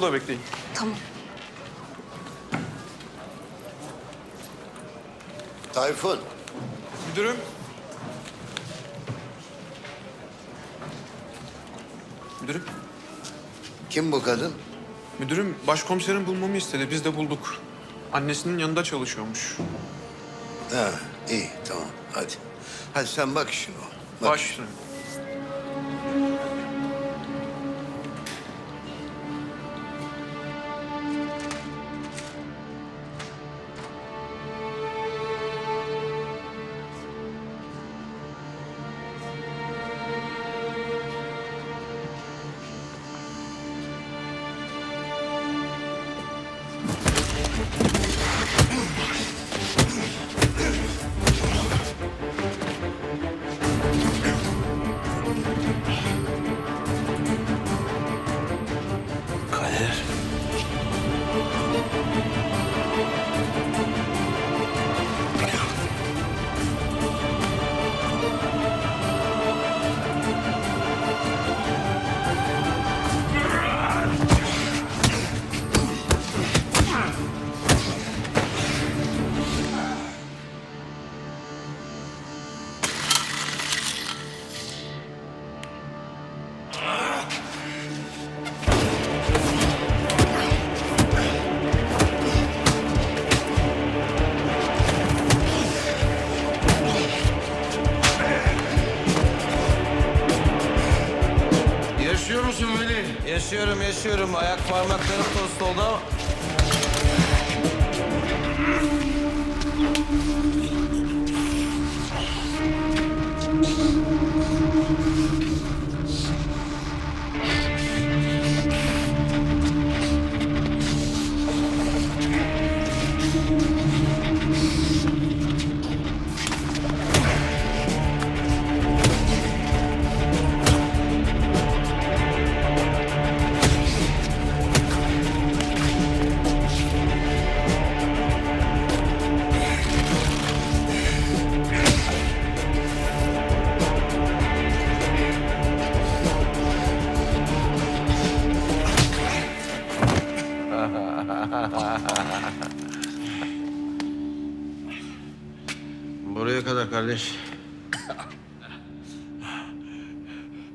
Burada bekleyin. Tamam. Tayfun, Müdürüm. Müdürüm. kim bu kadın? Müdürüm başkomiserin bulmamı istedi. Biz de bulduk. Annesinin yanında çalışıyormuş. Ha, iyi, tamam. Hadi. Hadi sen bak işine. Bak Baş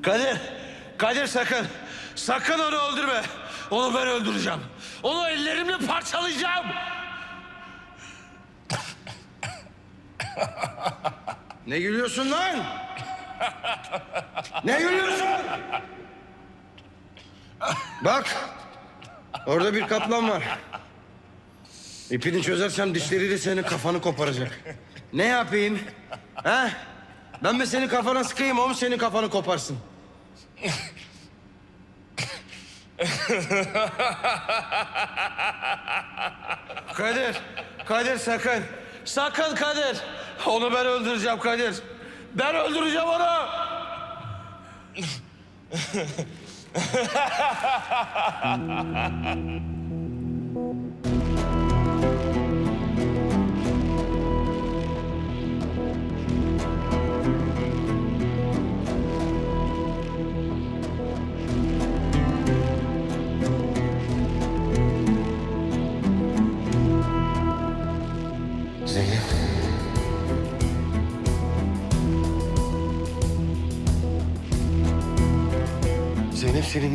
Kadir, Kadir sakın. Sakın onu öldürme. Onu ben öldüreceğim. Onu ellerimle parçalayacağım. ne gülüyorsun lan? ne gülüyorsun? Bak, orada bir kaplan var. İpini çözersem dişleriyle senin kafanı koparacak. Ne yapayım? Ha? Ben mi senin kafana sıkayım, o mu senin kafanı koparsın? Kadir, Kadir sakın. Sakın Kadir. Onu ben öldüreceğim Kadir. Ben öldüreceğim onu.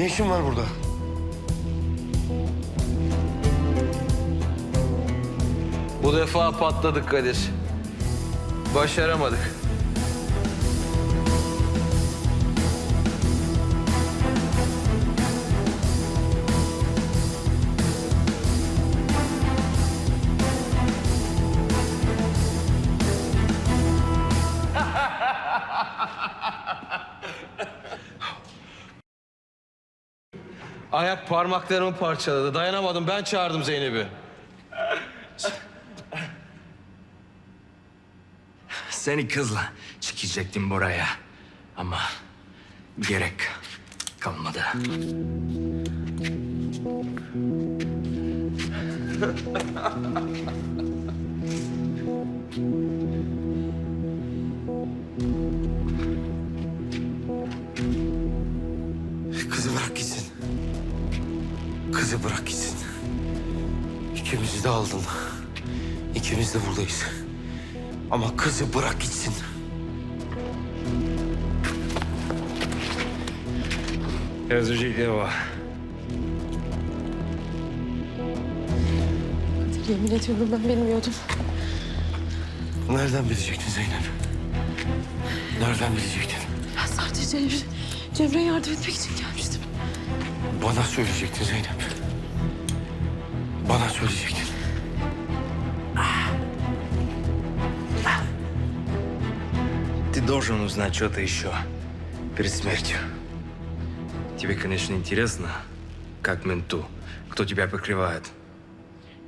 ne işin var burada? Bu defa patladık Kadir. Başaramadık. Ayak parmaklarımı parçaladı. Dayanamadım. Ben çağırdım Zeynep'i. Seni kızla çıkacaktım buraya. Ama gerek kalmadı. bizi bırak gitsin. İkimizi de aldın. İkimiz de buradayız. Ama kızı bırak gitsin. Yazıcı deva. Yemin ediyorum ben bilmiyordum. Nereden bilecektin Zeynep? Nereden bilecektin? Ben sadece Cemre, Cemre yardım etmek için gelmiştim. Bana söyleyecektin Zeynep. Bana söyleyecektin. Ты должен узнать что-то еще перед смертью. Тебе, конечно, интересно, как менту, кто тебя прикрывает.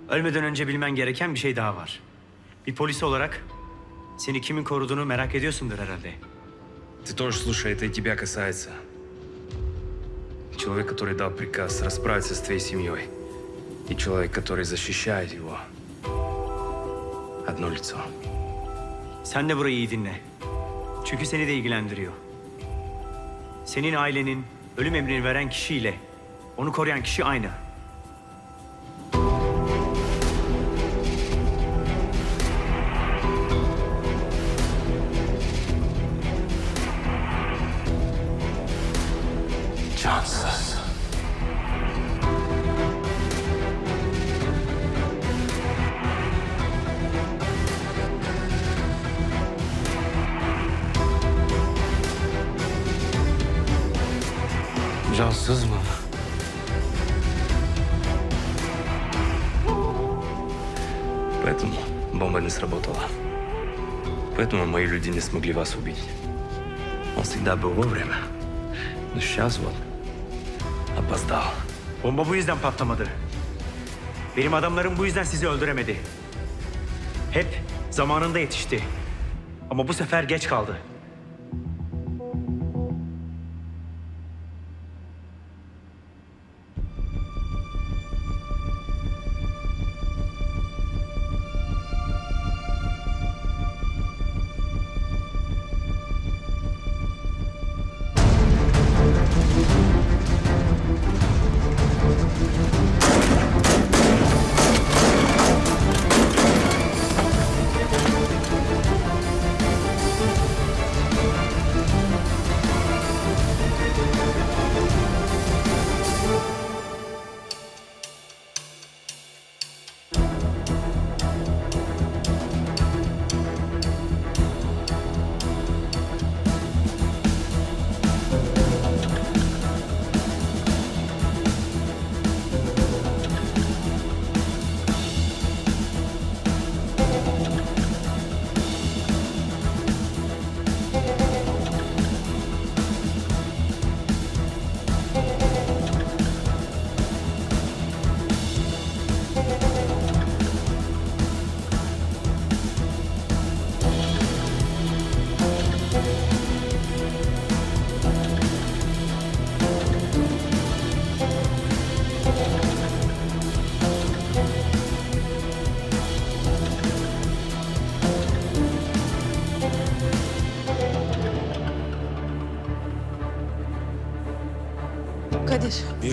Ölmeden önce bilmen gereken bir şey daha var. Bir polis olarak seni kimin koruduğunu merak ediyorsundur herhalde. Ты тоже слушай, это и тебя касается. Человек, который дал приказ расправиться с твоей семьей, и человек, который защищает его. Одно лицо. Sen de burayı iyi dinle. Çünkü seni de ilgilendiriyor. Senin ailenin ölüm emrini veren kişiyle onu koruyan kişi aynı. бомба не сработала. Поэтому мои люди не смогли вас убить. Он всегда был вовремя. Но сейчас вот опоздал. Bomba bu yüzden patlamadı. Benim adamlarım bu yüzden sizi öldüremedi. Hep zamanında yetişti. Ama bu sefer geç kaldı.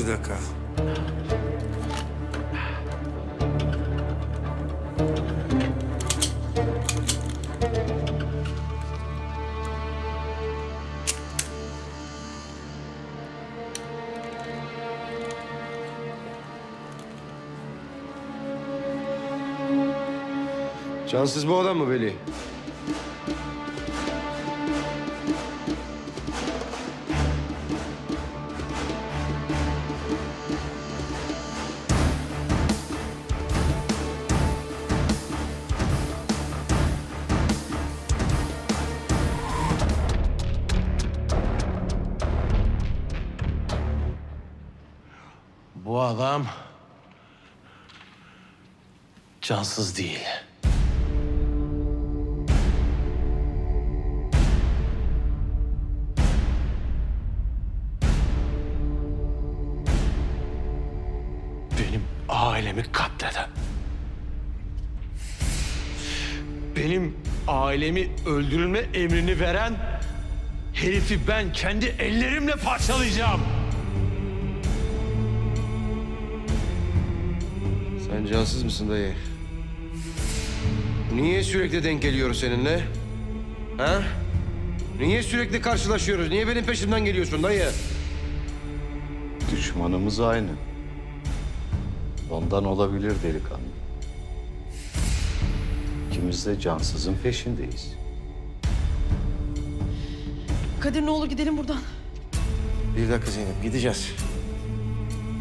Bir. Cansız bu adam mı Veli? Cansız değil. Benim ailemi katleden. Benim ailemi öldürülme emrini veren herifi ben kendi ellerimle parçalayacağım. Sen cansız mısın dayı? Niye sürekli denk geliyoruz seninle? Ha? Niye sürekli karşılaşıyoruz? Niye benim peşimden geliyorsun dayı? Düşmanımız aynı. Ondan olabilir delikanlı. İkimiz de cansızın peşindeyiz. Kadir ne olur gidelim buradan. Bir dakika Zeynep, gideceğiz.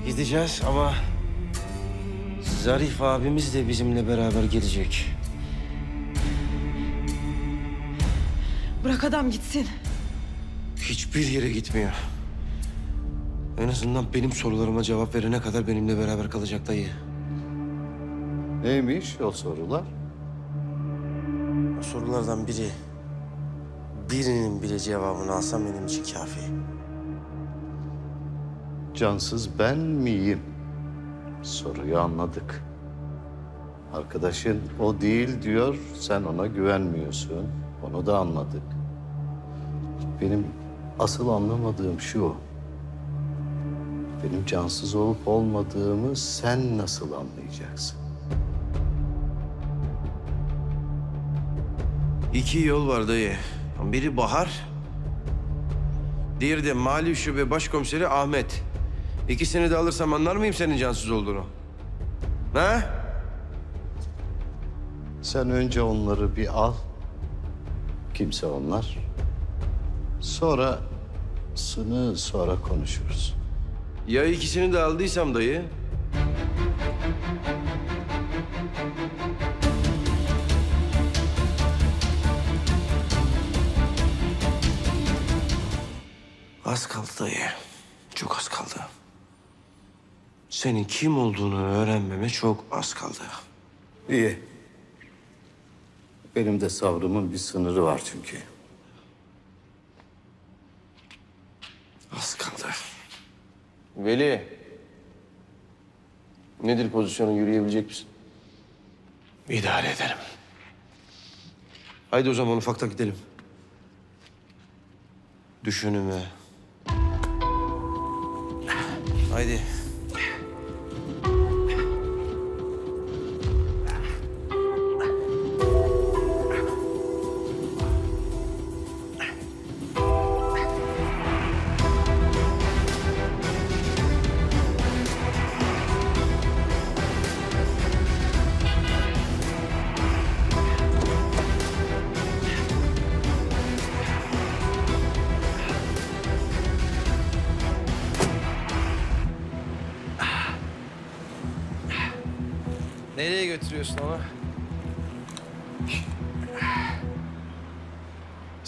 Gideceğiz ama... Zarif abimiz de bizimle beraber gelecek. Bırak adam gitsin. Hiçbir yere gitmiyor. En azından benim sorularıma cevap verene kadar benimle beraber kalacak dayı. Neymiş o sorular? O sorulardan biri... Birinin bile cevabını alsam benim için kafi. Cansız ben miyim? Soruyu anladık. Arkadaşın o değil diyor, sen ona güvenmiyorsun. Onu da anladık. Benim asıl anlamadığım şu. Benim cansız olup olmadığımı sen nasıl anlayacaksın? İki yol var dayı. Biri Bahar, diğeri de Mali Şube Başkomiseri Ahmet. İkisini de alırsam anlar mıyım senin cansız olduğunu? Ha? Sen önce onları bir al. Kimse onlar. Sonra sını sonra konuşuruz. Ya ikisini de aldıysam dayı? Az kaldı dayı. Çok az kaldı. Senin kim olduğunu öğrenmeme çok az kaldı. İyi. Benim de sabrımın bir sınırı var çünkü. Az kaldı. Veli. Nedir pozisyonun yürüyebilecek misin? İdare ederim. Haydi o zaman ufakta gidelim. Düşünüme. Haydi.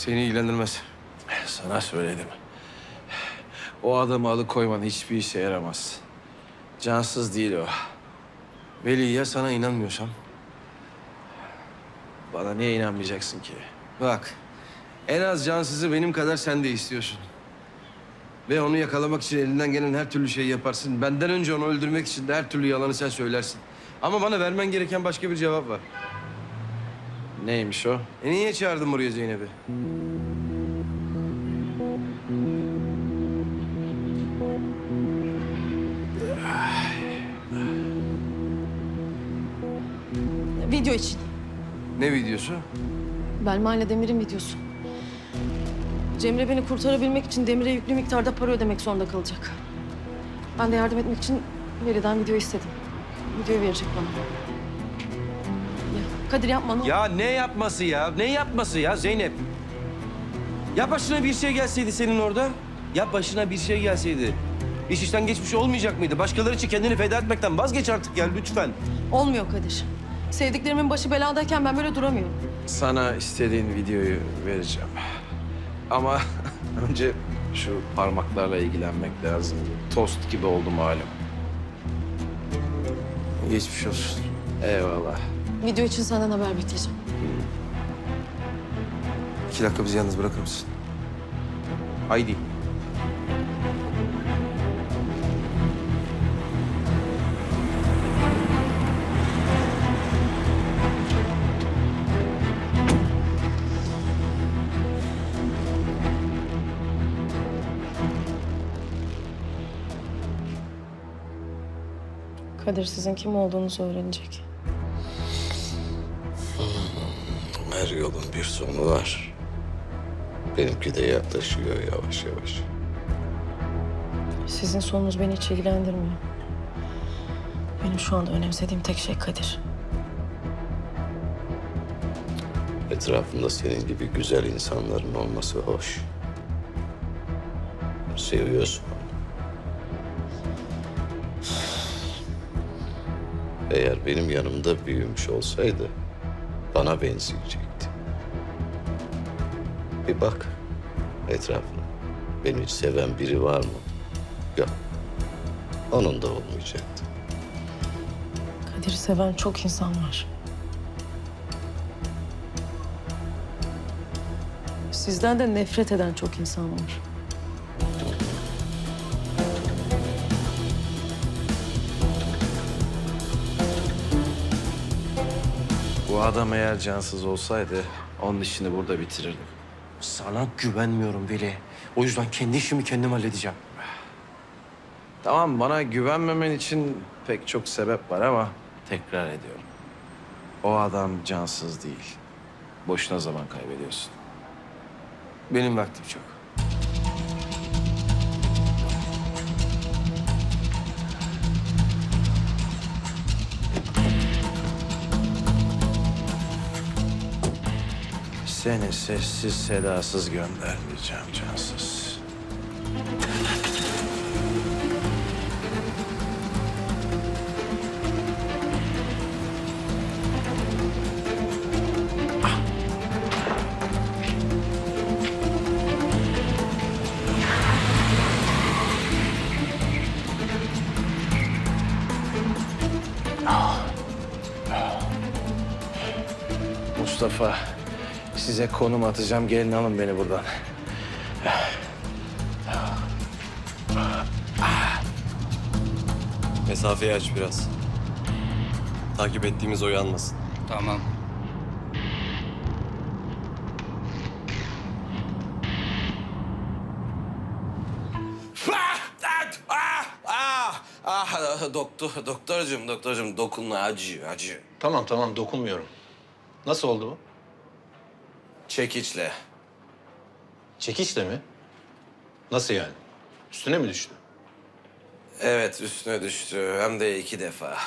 Seni ilgilendirmez. Sana söyledim. O adamı alıkoyman hiçbir işe yaramaz. Cansız değil o. Veli ya sana inanmıyorsam? Bana niye inanmayacaksın ki? Bak, en az cansızı benim kadar sen de istiyorsun. Ve onu yakalamak için elinden gelen her türlü şeyi yaparsın. Benden önce onu öldürmek için de her türlü yalanı sen söylersin. Ama bana vermen gereken başka bir cevap var. Neymiş o? E niye çağırdın buraya Zeynep'i? Video için. Ne videosu? Belma ile Demir'in videosu. Cemre beni kurtarabilmek için Demir'e yüklü miktarda para ödemek zorunda kalacak. Ben de yardım etmek için Veli'den video istedim. Videoyu verecek bana. Kadir yapma ne olur. Ya ne yapması ya? Ne yapması ya Zeynep? Ya başına bir şey gelseydi senin orada? Ya başına bir şey gelseydi? İş işten geçmiş olmayacak mıydı? Başkaları için kendini feda etmekten vazgeç artık ya lütfen. Olmuyor Kadir. Sevdiklerimin başı beladayken ben böyle duramıyorum. Sana istediğin videoyu vereceğim. Ama önce şu parmaklarla ilgilenmek lazım. Tost gibi oldum malum. Geçmiş olsun. Eyvallah. Video için senden haber bekleyeceğim. İki dakika bizi yalnız bırakır mısın? Haydi. Kadir sizin kim olduğunuzu öğrenecek. Bir sonu var. Benimki de yaklaşıyor yavaş yavaş. Sizin sonunuz beni hiç ilgilendirmiyor. Benim şu anda önemsediğim tek şey Kadir. Etrafında senin gibi güzel insanların olması hoş. Seviyorsun onu. Eğer benim yanımda büyümüş olsaydı bana benzeyecekti. Bir bak etrafına. Beni hiç seven biri var mı? Yok. Onun da olmayacaktı. Kadir'i seven çok insan var. Sizden de nefret eden çok insan var. Bu adam eğer cansız olsaydı onun işini burada bitirirdim. Sana güvenmiyorum Veli. O yüzden kendi işimi kendim halledeceğim. Tamam bana güvenmemen için pek çok sebep var ama tekrar ediyorum. O adam cansız değil. Boşuna zaman kaybediyorsun. Benim vaktim çok. Seni sessiz sedasız göndermeyeceğim cansız. Mustafa, size konum atacağım. Gelin alın beni buradan. Mesafeyi aç biraz. Takip ettiğimiz uyanmasın. Tamam. Ah, ah, doktor, doktorcum, doktorcum dokunma acıyor, acıyor. Tamam tamam dokunmuyorum. Nasıl oldu bu? Çekiçle. Çekiçle mi? Nasıl yani? Üstüne mi düştü? Evet, üstüne düştü. Hem de iki defa.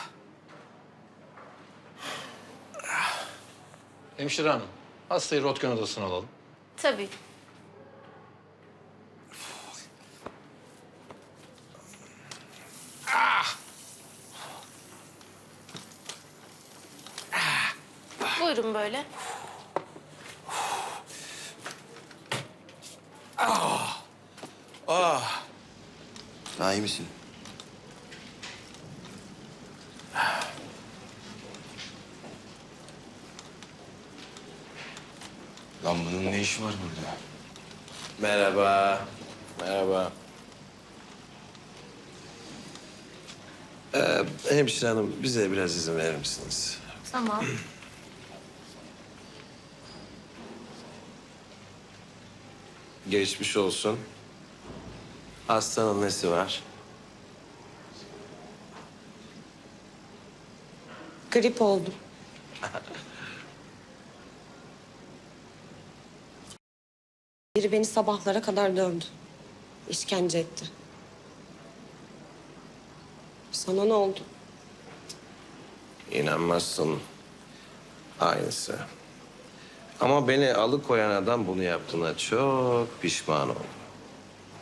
Hemşire hanım, hastayı röntgen odasına alalım. Tabii. Buyurun böyle. Daha iyi misin? Lan bunun ne işi var burada? Merhaba, merhaba. Ee, hemşire hanım, bize biraz izin verir misiniz? Tamam. Geçmiş olsun. Hastanın nesi var? Grip oldum. Biri beni sabahlara kadar dövdü. İşkence etti. Sana ne oldu? İnanmazsın. Aynısı. Ama beni alıkoyan adam bunu yaptığına çok pişman oldu.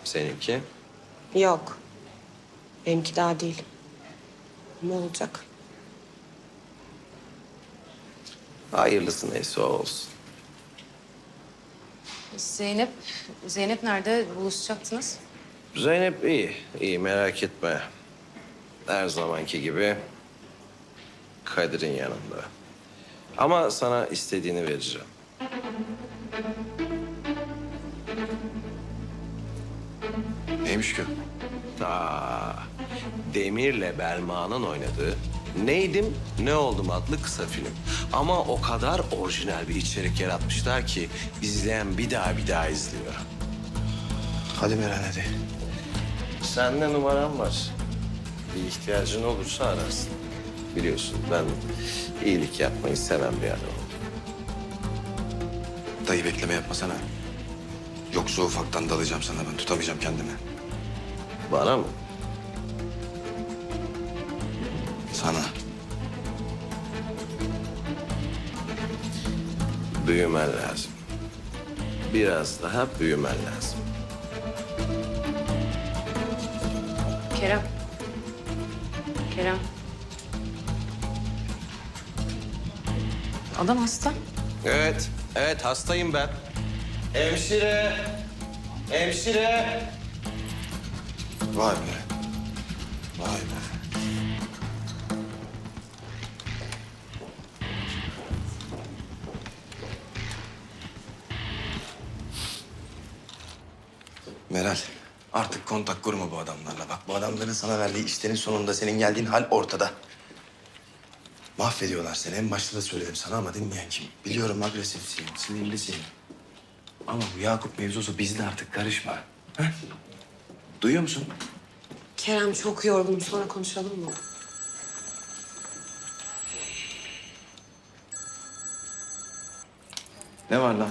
Seninki? Yok. Benimki daha değil. Ne olacak? Hayırlısı neyse o olsun. Zeynep, Zeynep nerede buluşacaktınız? Zeynep iyi, iyi merak etme. Her zamanki gibi Kadir'in yanında. Ama sana istediğini vereceğim. Neymiş ki? Aa, Demir'le Belma'nın oynadığı Neydim Ne Oldum adlı kısa film. Ama o kadar orijinal bir içerik yaratmışlar ki izleyen bir daha bir daha izliyor. Hadi Meral hadi. Sende numaram var. Bir ihtiyacın olursa ararsın. Biliyorsun ben iyilik yapmayı seven bir adamım. Dayı bekleme yapmasana. Yoksa ufaktan dalacağım sana ben tutamayacağım kendimi. Bana mı? Sana. Büyümen lazım. Biraz daha büyümen lazım. Kerem. Kerem. Adam hasta. Evet, evet hastayım ben. Hemşire, hemşire. Vay be. Vay be. Meral, artık kontak kurma bu adamlarla. Bak bu adamların sana verdiği işlerin sonunda senin geldiğin hal ortada. Mahvediyorlar seni. En başta da söyledim sana ama dinleyen kim? Biliyorum agresifsin, sinirlisin. Ama bu Yakup mevzusu bizde artık karışma. Ha? Duyuyor musun? Kerem çok yorgunum. Sonra konuşalım mı? Ne var lan?